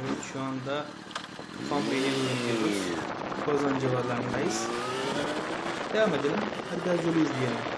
Evet şu anda Tufan Bey'le yapıyoruz. Kozan civarlarındayız. Devam edelim. Hadi biraz yolu izleyelim.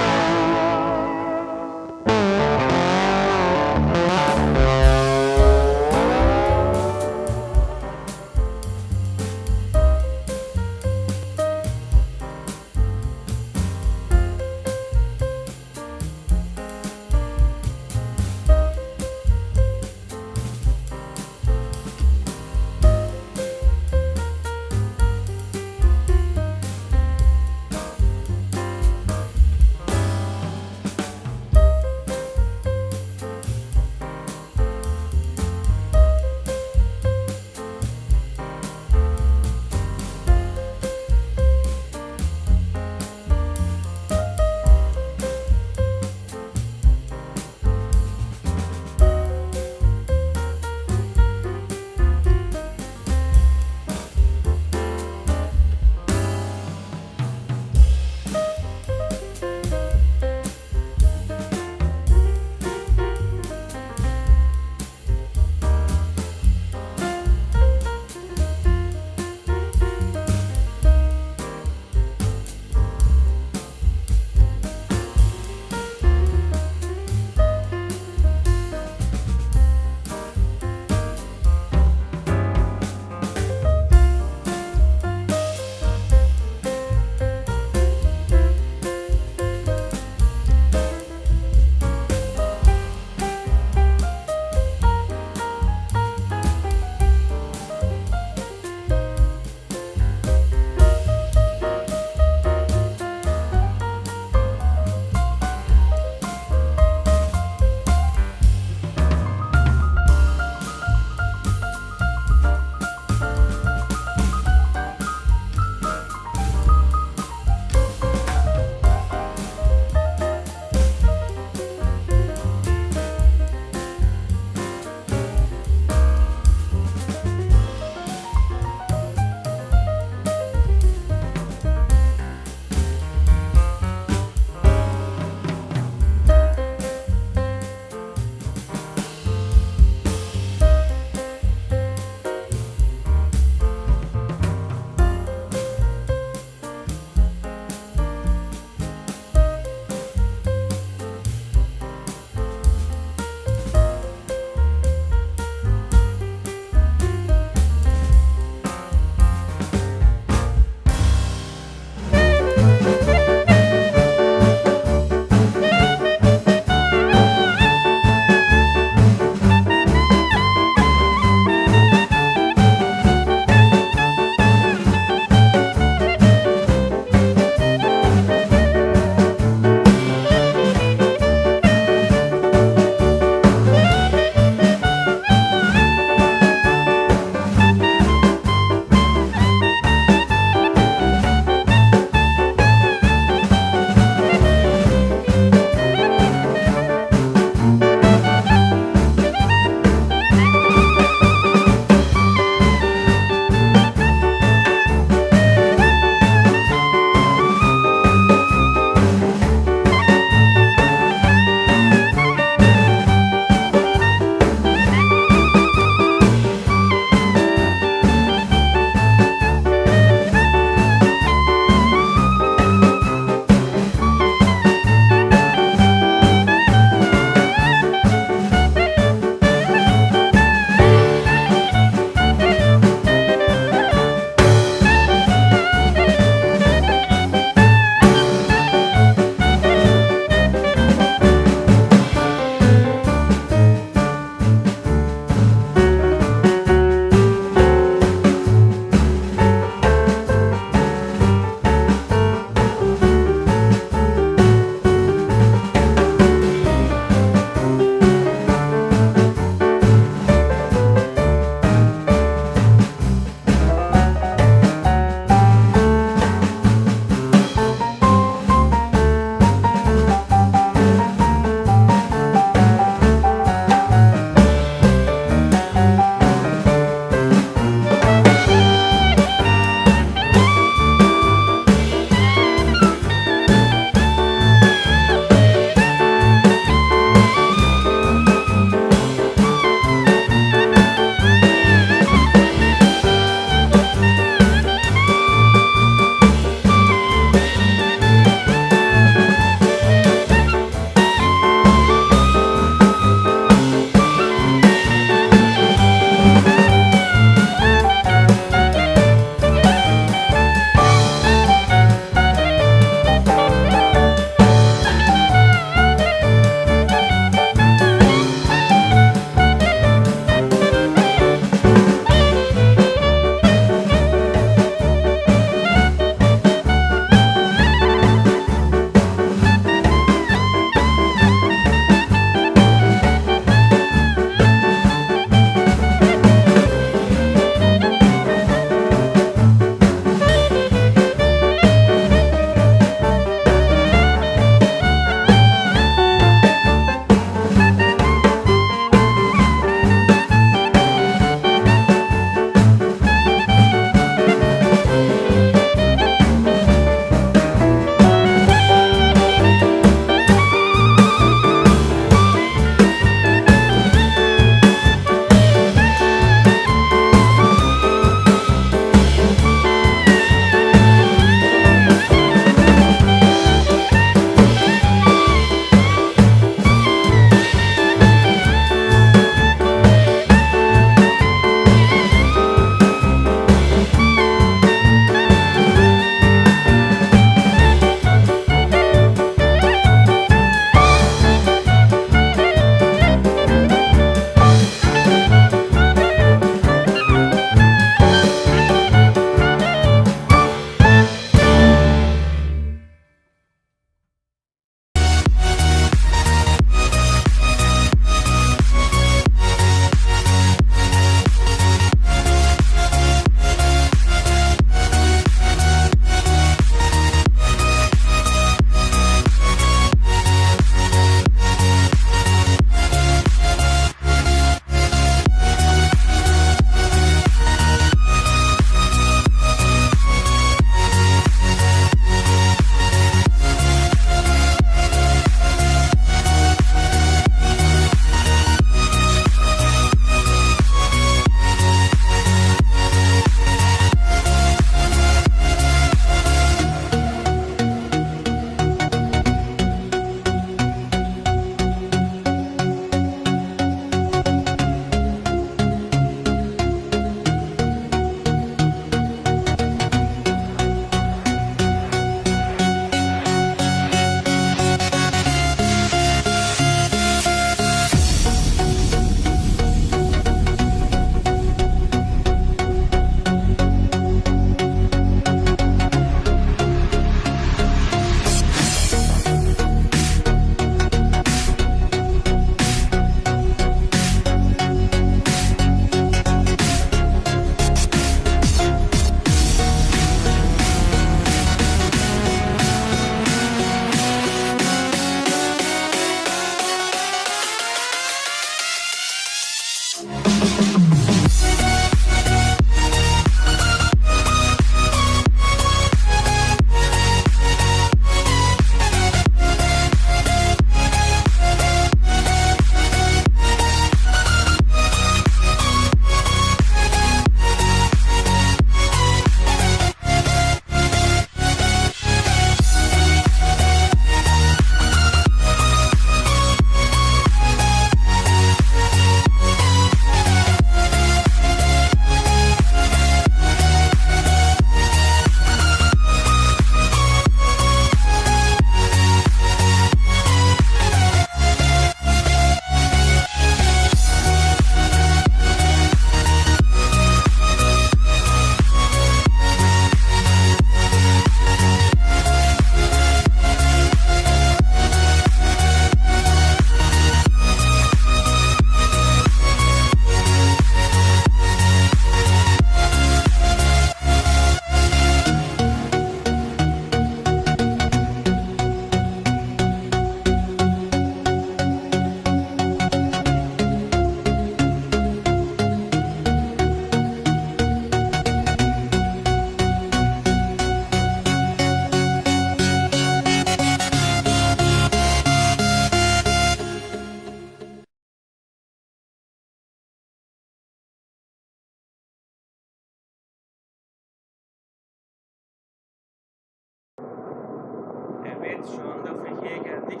Evet şu anda Fethiye'ye geldik.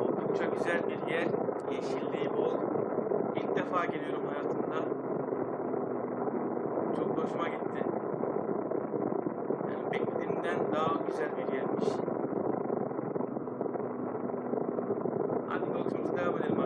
Oldukça güzel bir yer. Yeşilliği bol. İlk defa geliyorum hayatımda. Çok hoşuma gitti. Yani beklediğimden daha güzel bir yermiş. Hadi yolculuğumuza devam edelim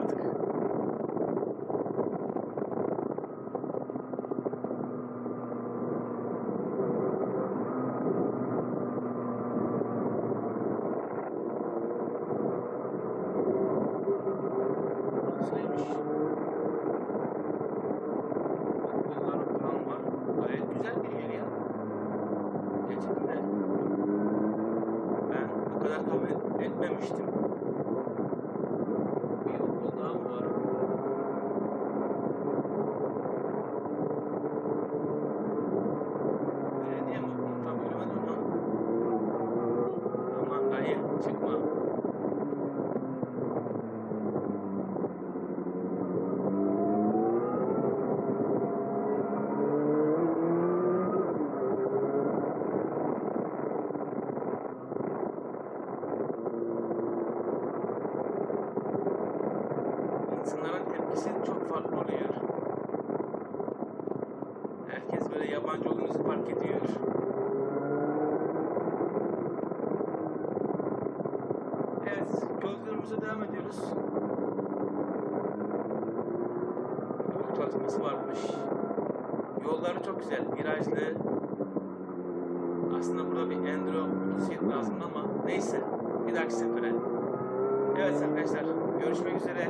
Yolları çok güzel, virajlı. Aslında burada bir enduro motosiklet lazım ama neyse, bir dahaki sefere. Evet arkadaşlar, görüşmek üzere.